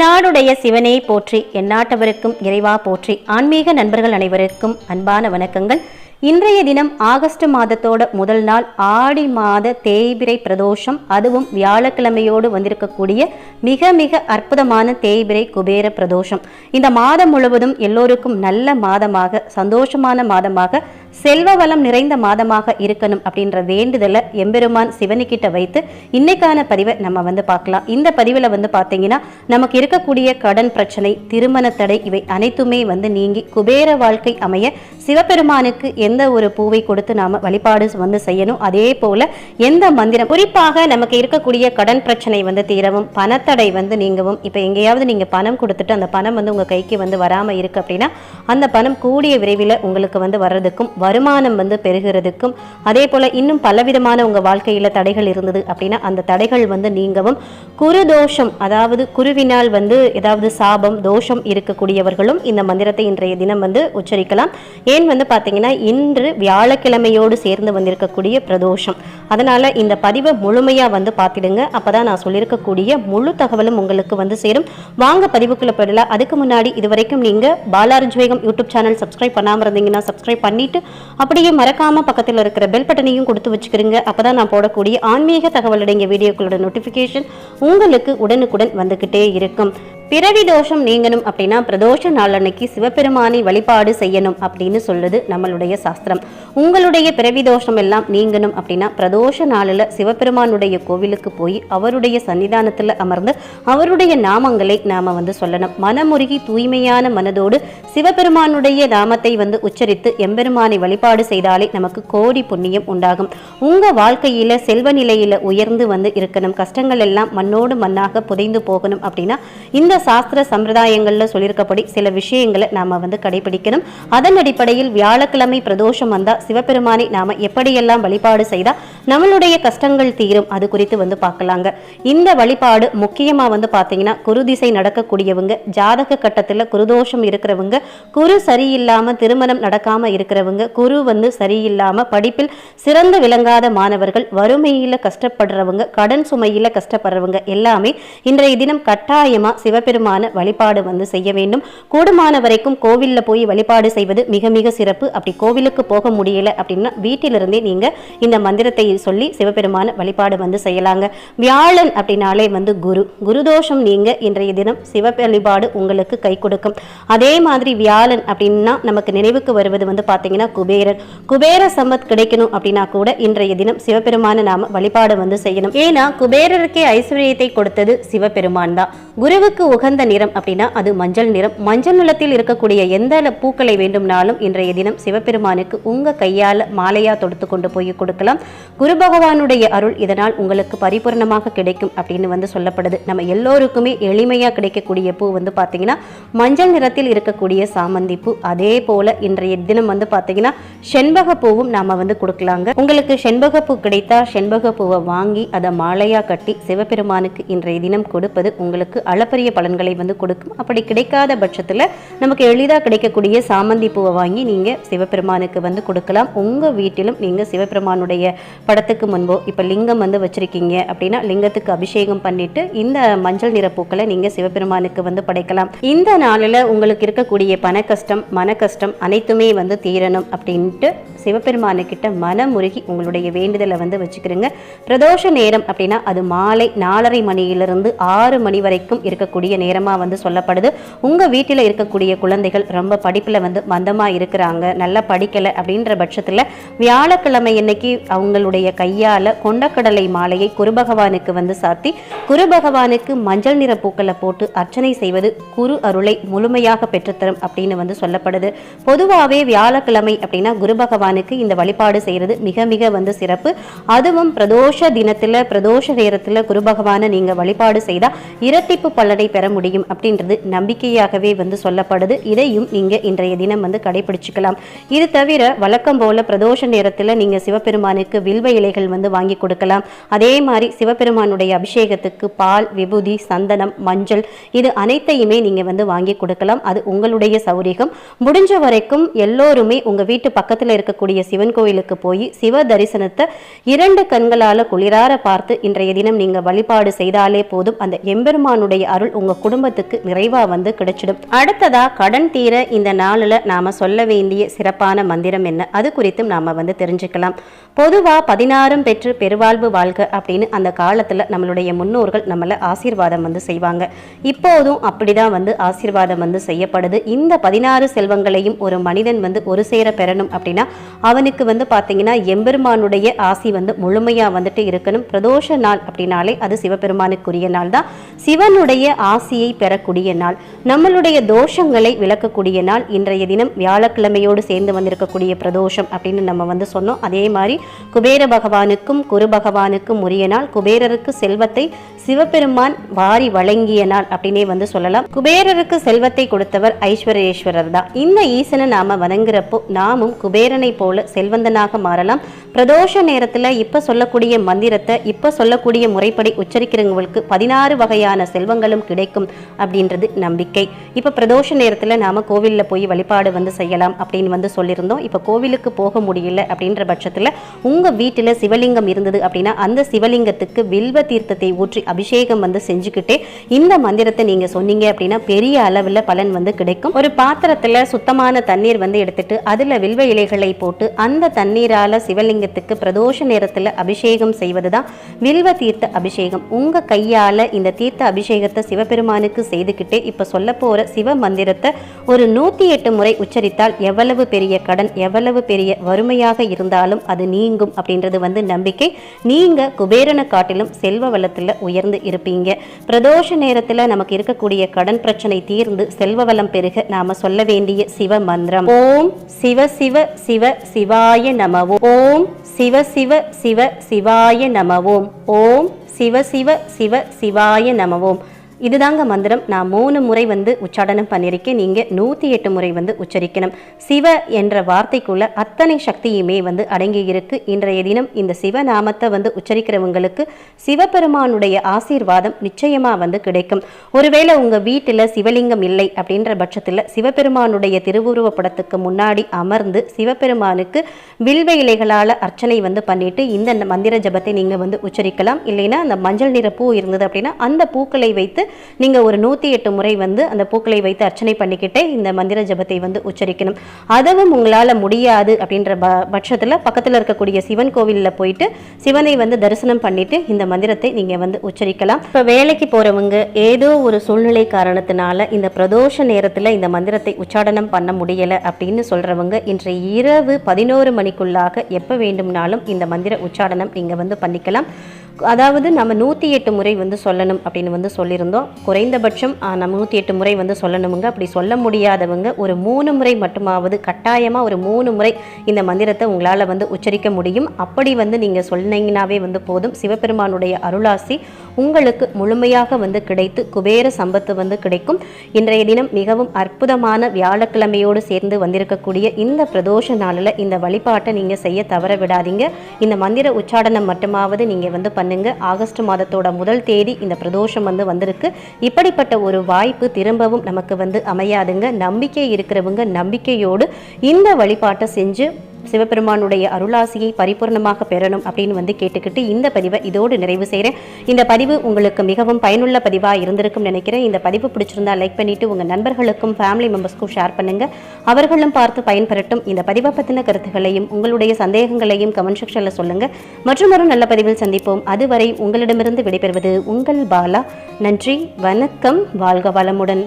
தென்னாடுடைய சிவனே போற்றி எந்நாட்டவருக்கும் இறைவா போற்றி. ஆன்மீக நண்பர்கள் அனைவருக்கும் அன்பான வணக்கங்கள். இன்றைய தினம் ஆகஸ்ட் மாதத்தோட முதல் நாள் ஆடி மாத தேய்பிரை பிரதோஷம் அதுவும் வியாழக்கிழமையோடு வந்திருக்கக்கூடிய மிக மிக அற்புதமான தேய்பிரை குபேர பிரதோஷம். இந்த மாதம் முழுவதும் எல்லோருக்கும் நல்ல மாதமாக சந்தோஷமான மாதமாக செல்வ வளம் நிறைந்த மாதமாக இருக்கணும் அப்படின்ற வேண்டுதலை எம்பெருமான் சிவனுக்கிட்ட வைத்து இன்னைக்கான பதிவை நம்ம வந்து பார்க்கலாம். இந்த பதிவில் வந்து பார்த்தீங்கன்னா நமக்கு இருக்கக்கூடிய கடன் பிரச்சனை திருமண தடை இவை அனைத்துமே வந்து நீங்கி குபேர வாழ்க்கை அமைய சிவபெருமானுக்கு எந்த ஒரு பூவை கொடுத்து நாம வழிபாடு வந்து செய்யணும். அதே போல எந்த மந்திரம் குறிப்பாக நமக்கு இருக்கக்கூடிய கடன் பிரச்சனை வந்து தீரவும் பணத்தடை வந்து நீங்கவும் இப்போ எங்கேயாவது நீங்க பணம் கொடுத்துட்டு அந்த பணம் வந்து உங்க கைக்கு வந்து வராமல் இருக்கு அப்படின்னா அந்த பணம் கூடிய விரைவில் உங்களுக்கு வந்து வர்றதுக்கும் வருமானம் வந்து பெருகிறதுக்கும் அதே போல் இன்னும் பலவிதமான உங்கள் வாழ்க்கையில் தடைகள் இருந்தது அப்படின்னா அந்த தடைகள் வந்து நீங்கவும் குரு தோஷம் அதாவது குருவினால் வந்து ஏதாவது சாபம் தோஷம் இருக்கக்கூடியவர்களும் இந்த மந்திரத்தை இன்றைய தினம் வந்து உச்சரிக்கலாம். ஏன் வந்து பார்த்தீங்கன்னா இன்று வியாழக்கிழமையோடு சேர்ந்து வந்திருக்கக்கூடிய பிரதோஷம். அதனால் இந்த பதிவை முழுமையாக வந்து பார்த்துடுங்க. அப்பதான் நான் சொல்லியிருக்கக்கூடிய முழு தகவலும் உங்களுக்கு வந்து சேரும். வாங்க பதிவுக்குள்ள போயிடலாம். அதுக்கு முன்னாடி இது வரைக்கும் நீங்கள் பாலாரஜ்வேகம் யூடியூப் சேனல் சப்ஸ்கிரைப் பண்ணாமல் இருந்தீங்கன்னா சப்ஸ்கிரைப் பண்ணிட்டு அப்படியே மறக்காம பக்கத்தில் இருக்கிற பெல் பட்டனையும் கொடுத்து வச்சுக்கிறீங்க அப்பதான் நான் போடக்கூடிய ஆன்மீக தகவல் அடங்கிய வீடியோக்களோட நோட்டிஃபிகேஷன் உங்களுக்கு உடனுக்குடன் வந்துகிட்டே இருக்கும். பிறவி தோஷம் நீங்கணும் அப்படின்னா பிரதோஷ நாளன்னைக்கு சிவபெருமானை வழிபாடு செய்யணும் அப்படின்னு சொல்லுது நம்மளுடைய சாஸ்திரம். உங்களுடைய பிறவி தோஷம் எல்லாம் நீங்கணும் அப்படின்னா பிரதோஷ நாளில் சிவபெருமானுடைய கோவிலுக்கு போய் அவருடைய சன்னிதானத்தில் அமர்ந்து அவருடைய நாமங்களை நாம் வந்து சொல்லணும். மனமுருகி தூய்மையான மனதோடு சிவபெருமானுடைய நாமத்தை வந்து உச்சரித்து எம்பெருமானை வழிபாடு செய்தாலே நமக்கு கோடி புண்ணியம் உண்டாகும். உங்க வாழ்க்கையில செல்வ நிலையில உயர்ந்து வந்து இருக்கணும். கஷ்டங்கள் எல்லாம் மண்ணோடு மண்ணாக புதைந்து போகணும் அப்படின்னா இந்த சாஸ்திர சம்பிரதாயங்களில் சொல்லியிருக்கப்படி சில விஷயங்களை நாம் வந்து கடைபிடிக்கணும். அதன் அடிப்படையில் வியாழக்கிழமை பிரதோஷம் வந்தால் சிவபெருமானை நாம் எப்படியெல்லாம் வழிபாடு செய்தால் நம்மளுடைய கஷ்டங்கள் தீரும் அது குறித்து வந்து பார்க்கலாங்க. இந்த வழிபாடு முக்கியமாக வந்து பார்த்தீங்கன்னா குரு திசை நடக்கக்கூடியவங்க ஜாதக கட்டத்தில் குருதோஷம் இருக்கிறவங்க குரு சரியில்லாமல் திருமணம் நடக்காமல் இருக்கிறவங்க குரு வந்து சரியில்லாமல் படிப்பில் சிறந்து விளங்காத மாணவர்கள் வறுமையில் கஷ்டப்படுறவங்க கடன் சுமையில் கஷ்டப்படுறவங்க எல்லாமே இன்றைய தினம் கட்டாயமாக சிவபெருமான வழிபாடு வந்து செய்ய வேண்டும். கூடுமான வரைக்கும் கோவிலில் போய் வழிபாடு செய்வது மிக மிக சிறப்பு. அப்படி கோவிலுக்கு போக முடியல அப்படின்னா வீட்டிலிருந்தே நீங்கள் இந்த மந்திரத்தை சொல்லி சிவபெருமான வழிபாடு வந்து செய்யலாங்க. வியாழன் அப்படின்னாலே வந்து குரு. குருதோஷம் நீங்கள் இன்றைய தினம் சிவ வழிபாடு உங்களுக்கு கை கொடுக்கும். அதே மாதிரி வியாழன் அப்படின்னா நமக்கு நினைவுக்கு வருவது வந்து பார்த்தீங்கன்னா குபேரன் குபேர சம்பத் கிடைக்கணும் அப்படின்னா கூட இன்றைய தினம் சிவபெருமான நாம வழிபாடு வந்து செய்யணும். ஏன்னா குபேரருக்கே ஐஸ்வர்யத்தை கொடுத்தது சிவபெருமான் தான். குருவுக்கு உகந்த நிறம் அப்படின்னா அது மஞ்சள் நிறம். மஞ்சள் நிலத்தில் இருக்கக்கூடிய எந்த பூக்களை வேண்டும்னாலும் இன்றைய தினம் சிவபெருமானுக்கு உங்க கையால் மாலையா தொடுத்து கொண்டு போய் கொடுக்கலாம். குரு பகவானுடைய அருள் இதனால் உங்களுக்கு பரிபூர்ணமாக கிடைக்கும் அப்படின்னு வந்து சொல்லப்படுது. நம்ம எல்லோருக்குமே எளிமையா கிடைக்கக்கூடிய பூ வந்து பார்த்தீங்கன்னா மஞ்சள் நிறத்தில் இருக்கக்கூடிய சாமந்தி பூ. அதே போல இன்றைய தினம் வந்து பார்த்தீங்கன்னா செண்பக பூவும் நாம வந்து கொடுக்கலாங்க. உங்களுக்கு செண்பக பூ கிடைத்தா செண்பக பூவை வாங்கி அதை மாலையா கட்டி சிவபெருமானுக்கு இன்றைய தினம் கொடுப்பது உங்களுக்கு அளப்பரிய பலன் பலன்களை வந்து கொடுக்கும் அப்படி கிடைக்காத பட்சத்தில் நமக்கு எளிதாக கிடைக்கக்கூடிய சாமந்தி பூவை வாங்கி நீங்கள் சிவபெருமானுக்கு வந்து கொடுக்கலாம். உங்கள் வீட்டிலும் நீங்கள் சிவபெருமானுடைய படத்துக்கு முன்போ இப்போ லிங்கம் வந்து வச்சுருக்கீங்க அப்படின்னா லிங்கத்துக்கு அபிஷேகம் பண்ணிட்டு இந்த மஞ்சள் நிற பூக்களை நீங்கள் சிவபெருமானுக்கு வந்து படைக்கலாம். இந்த நாளில் உங்களுக்கு இருக்கக்கூடிய பண கஷ்டம் மன கஷ்டம் அனைத்துமே வந்து தீரணும் அப்படின்ட்டு சிவபெருமானுக்கிட்ட மனமுருகி உங்களுடைய வேண்டுதலை வந்து வச்சுக்கிறோங்க. பிரதோஷ நேரம் அப்படின்னா அது மாலை நாலரை மணியிலிருந்து ஆறு மணி வரைக்கும் இருக்கக்கூடிய நேரமா வந்து சொல்லப்படுது. உங்கள் வீட்டில் இருக்கக்கூடிய குழந்தைகள் ரொம்ப படிப்பில் வந்து மந்தமாக இருக்கிறாங்க நல்லா படிக்கலை அப்படின்ற பட்சத்தில் வியாழக்கிழமை இன்னைக்கு அவங்களுடைய கையால் கொண்டக்கடலை மாலையை குருபகவானுக்கு வந்து சாத்தி குருபகவானுக்கு மஞ்சள் நிற பூக்களை போட்டு அர்ச்சனை செய்வது குரு அருளை முழுமையாக பெற்றுத்தரும் அப்படின்னு வந்து சொல்லப்படுது. பொதுவாகவே வியாழக்கிழமை அப்படின்னா குரு பகவானுக்கு இந்த வழிபாடு செய்கிறது மிக மிக வந்து சிறப்பு. அதுவும் பிரதோஷ தினத்தில் பிரதோஷ நேரத்தில் குரு பகவானை நீங்க வழிபாடு செய்தால் இரட்டிப்பு பலனை பெற பெற முடியும் அப்படின்றது நம்பிக்கையாகவே வந்து சொல்லப்படுது. இதையும் நீங்கள் இன்றைய தினம் வந்து கடைபிடிச்சுக்கலாம். இது தவிர வழக்கம் போல பிரதோஷ நேரத்தில் நீங்கள் சிவபெருமானுக்கு வில்வ இலைகள் வந்து வாங்கி கொடுக்கலாம். அதே மாதிரி சிவபெருமானுடைய அபிஷேகத்துக்கு பால் விபூதி சந்தனம் மஞ்சள் இது அனைத்தையுமே நீங்கள் வந்து வாங்கி கொடுக்கலாம். அது உங்களுடைய சௌரியம் முடிஞ்ச வரைக்கும் எல்லோருமே உங்கள் வீட்டு பக்கத்தில் இருக்கக்கூடிய சிவன் கோயிலுக்கு போய் சிவ தரிசனத்தை இரண்டு கண்களால் குளிரார பார்த்து இன்றைய தினம் நீங்கள் வழிபாடு செய்தாலே போதும். அந்த எம்பெருமானுடைய அருள் உங்கள் உங்கள் குடும்பத்துக்கு நிறைவாக வந்து கிடைச்சிடும். அடுத்ததாக கடன் தீர இந்த நாளில் நாம் சொல்ல வேண்டிய சிறப்பான மந்திரம் என்ன? அது குறித்தும் நாம் வந்து தெரிஞ்சுக்கலாம். பொதுவாக பதினாறும் பெற்று பெருவாழ்வு வாழ்க அப்படின்னு அந்த காலத்தில் நம்மளுடைய முன்னோர்கள் நம்மளை ஆசீர்வாதம் வந்து செய்வாங்க. இப்போதும் அப்படி தான் வந்து ஆசீர்வாதம் வந்து செய்யப்படுது. இந்த பதினாறு செல்வங்களையும் ஒரு மனிதன் வந்து ஒரு சேர பெறணும் அப்படின்னா அவனுக்கு வந்து பார்த்தீங்கன்னா எம்பெருமானுடைய ஆசி வந்து முழுமையாக வந்துட்டு இருக்கணும். பிரதோஷ நாள் அப்படின்னாலே அது சிவபெருமானுக்குரிய நாள் தான் சிவனுடைய ஆசியை பெறக்கூடிய நாள் நம்மளுடைய தோஷங்களை விளக்கக்கூடிய நாள் இன்றைய தினம் வியாழக்கிழமையோடு சேர்ந்து வந்திருக்கக்கூடிய பிரதோஷம் அப்படின்னு நம்ம வந்து சொன்னோம். அதே மாதிரி குபேர பகவானுக்கும் குரு பகவானுக்கும் உரிய நாள். குபேரருக்கு செல்வத்தை சிவபெருமான் வாரி வழங்கிய நாள் அப்படின்னே வந்து சொல்லலாம். குபேரருக்கு செல்வத்தை கொடுத்தவர் ஐஸ்வரேஸ்வரர் தான். இந்த ஈசனை நாம வணங்குறப்போ நாமும் குபேரனை போல செல்வந்தனாக மாறலாம். பிரதோஷ நேரத்துல இப்ப சொல்லக்கூடிய மந்திரத்தை இப்ப சொல்லக்கூடிய முறைப்படி உச்சரிக்கிறவங்களுக்கு பதினாறு வகையான செல்வங்களும் கிடைக்கும் அப்படின்றது நம்பிக்கை. இப்ப பிரதோஷ நேரத்துல நாம கோவில்ல போய் வழிபாடு வந்து செய்யலாம் அப்படின்னு வந்து சொல்லியிருந்தோம். இப்ப கோவிலுக்கு போக முடியல அப்படின்ற பட்சத்துல உங்க வீட்டுல சிவலிங்கம் இருந்தது அப்படின்னா அந்த சிவலிங்கத்துக்கு வில்வ தீர்த்தத்தை ஊற்றி அபிஷேகம் வந்து செஞ்சுக்கிட்டே இந்த மந்திரத்தை நீங்க சொன்னீங்க அப்படின்னா பெரிய அளவுல பலன் வந்து கிடைக்கும். ஒரு பாத்திரத்துல சுத்தமான தண்ணீர் வந்து எடுத்துட்டு அதுல வில்வ இலைகளை போட்டு அந்த தண்ணீரால சிவலிங்கத்துக்கு பிரதோஷ நேரத்துல அபிஷேகம் செய்வதுதான் வில்வ தீர்த்த அபிஷேகம். உங்க கையால இந்த தீர்த்த அபிஷேகத்தை சிவபெருமானுக்கு செய்துக்கிட்டே இப்ப சொல்ல போற சிவ மந்திரத்தை ஒரு நூத்தி எட்டு முறை உச்சரித்தால் எவ்வளவு பெரிய கடன் எவ்வளவு பெரிய வறுமையாக இருந்தாலும் அது நீங்கும் அப்படின்றது வந்து நம்பிக்கை. நீங்க குபேரனை காட்டிலும் செல்வ வளத்துல உயர்ந்த இருப்பீங்க. பிரதோஷ நேரத்துல நமக்கு இருக்கக்கூடிய கடன் பிரச்சனை தீர்ந்து செல்வ வளம் பெருக நாம சொல்ல வேண்டிய சிவ மந்திரம். ஓம் சிவ சிவ சிவ சிவாய நமவோம் ஓம் சிவ சிவ சிவ சிவாய நமவோம் ஓம் சிவ சிவ சிவ சிவாய நமவோம் இதுதாங்க மந்திரம். நான் மூணு முறை வந்து உச்சாடனம் பண்ணியிருக்கேன் நீங்கள் நூற்றி எட்டு முறை வந்து உச்சரிக்கணும். சிவ என்ற வார்த்தைக்குள்ள அத்தனை சக்தியுமே வந்து அடங்கி இருக்கு. இன்றைய தினம் இந்த சிவநாமத்தை வந்து உச்சரிக்கிறவங்களுக்கு சிவபெருமானுடைய ஆசீர்வாதம் நிச்சயமாக வந்து கிடைக்கும். ஒருவேளை உங்கள் வீட்டில் சிவலிங்கம் இல்லை அப்படின்ற பட்சத்தில் சிவபெருமானுடைய திருவுருவ படத்துக்கு முன்னாடி அமர்ந்து சிவபெருமானுக்கு வில்வ இலைகளால் அர்ச்சனை வந்து பண்ணிட்டு இந்த மந்திர ஜபத்தை நீங்கள் வந்து உச்சரிக்கலாம். இல்லைன்னா அந்த மஞ்சள் நிற பூ இருந்தது அப்படின்னா அந்த பூக்களை வைத்து நீங்கள் ஒரு நூற்றி எட்டு முறை வந்து அந்த பூக்களை வைத்து அர்ச்சனை பண்ணிக்கிட்டே இந்த மந்திர ஜபத்தை வந்து உச்சரிக்கணும். அதுவும் உங்களால் முடியாது அப்படின்ற ப பட்சத்தில் பக்கத்தில் இருக்கக்கூடிய சிவன் கோவிலில் போயிட்டு சிவனை வந்து தரிசனம் பண்ணிட்டு இந்த மந்திரத்தை நீங்கள் வந்து உச்சரிக்கலாம். இப்போ வேலைக்கு போகிறவங்க ஏதோ ஒரு சூழ்நிலை காரணத்தினால இந்த பிரதோஷ நேரத்தில் இந்த மந்திரத்தை உச்சாடனம் பண்ண முடியலை அப்படின்னு சொல்கிறவங்க இன்றைய இரவு பதினோரு மணிக்குள்ளாக எப்போ வேண்டும்னாலும் இந்த மந்திர உச்சாடனம் நீங்கள் வந்து பண்ணிக்கலாம். அதாவது நம்ம நூற்றி எட்டு முறை வந்து சொல்லணும் அப்படின்னு வந்து சொல்லியிருந்தோம். குறைந்தபட்சம் நம்ம நூற்றி எட்டு முறை வந்து சொல்லணுமுங்க. அப்படி சொல்ல முடியாதவங்க ஒரு மூணு முறை மட்டுமாவது கட்டாயமாக ஒரு மூணு முறை இந்த மந்திரத்தை உங்களால் வந்து உச்சரிக்க முடியும். அப்படி வந்து நீங்கள் சொன்னீங்கன்னாவே வந்து போதும். சிவபெருமானுடைய அருளாசி உங்களுக்கு முழுமையாக வந்து கிடைத்து குபேர சம்பத்து வந்து கிடைக்கும். இன்றைய தினம் மிகவும் அற்புதமான வியாழக்கிழமையோடு சேர்ந்து வந்திருக்கக்கூடிய இந்த பிரதோஷ நாளில் இந்த வழிபாட்டை நீங்கள் செய்ய தவற விடாதீங்க. இந்த மந்திர உச்சாடனம் மட்டுமாவது நீங்கள் வந்து பண்ணுங்க. ஆகஸ்ட் மாதத்தோட முதல் தேதி இந்த பிரதோஷம் வந்து வந்திருக்கு. இப்படிப்பட்ட ஒரு வாய்ப்பு திரும்பவும் நமக்கு வந்து அமையாதுங்க. நம்பிக்கை இருக்கிறவங்க நம்பிக்கையோடு இந்த வழிபாட்டை செஞ்சு சிவபெருமானுடைய அருளாசியை பரிபூர்ணமாக பெறணும் அப்படின்னு வந்து கேட்டுக்கிட்டு இந்த பதிவை இதோடு நிறைவு செய்கிறேன். இந்த பதிவு உங்களுக்கு மிகவும் பயனுள்ள பதிவாக இருந்திருக்கும் நினைக்கிறேன். இந்த பதிவு பிடிச்சிருந்தா லைக் பண்ணிவிட்டு உங்கள் நண்பர்களுக்கும் ஃபேமிலி மெம்பர்ஸ்க்கும் ஷேர் பண்ணுங்கள் அவர்களும் பார்த்து பயன்பெறட்டும். இந்த பதிவை பற்றின கருத்துக்களையும் உங்களுடைய சந்தேகங்களையும் கமெண்ட் செக்ஷனில் சொல்லுங்கள் மற்றும் ஒரு நல்ல பதிவில் சந்திப்போம். அதுவரை உங்களிடமிருந்து விடைபெறுவது உங்கள் பாலா. நன்றி வணக்கம். வாழ்க வளமுடன்.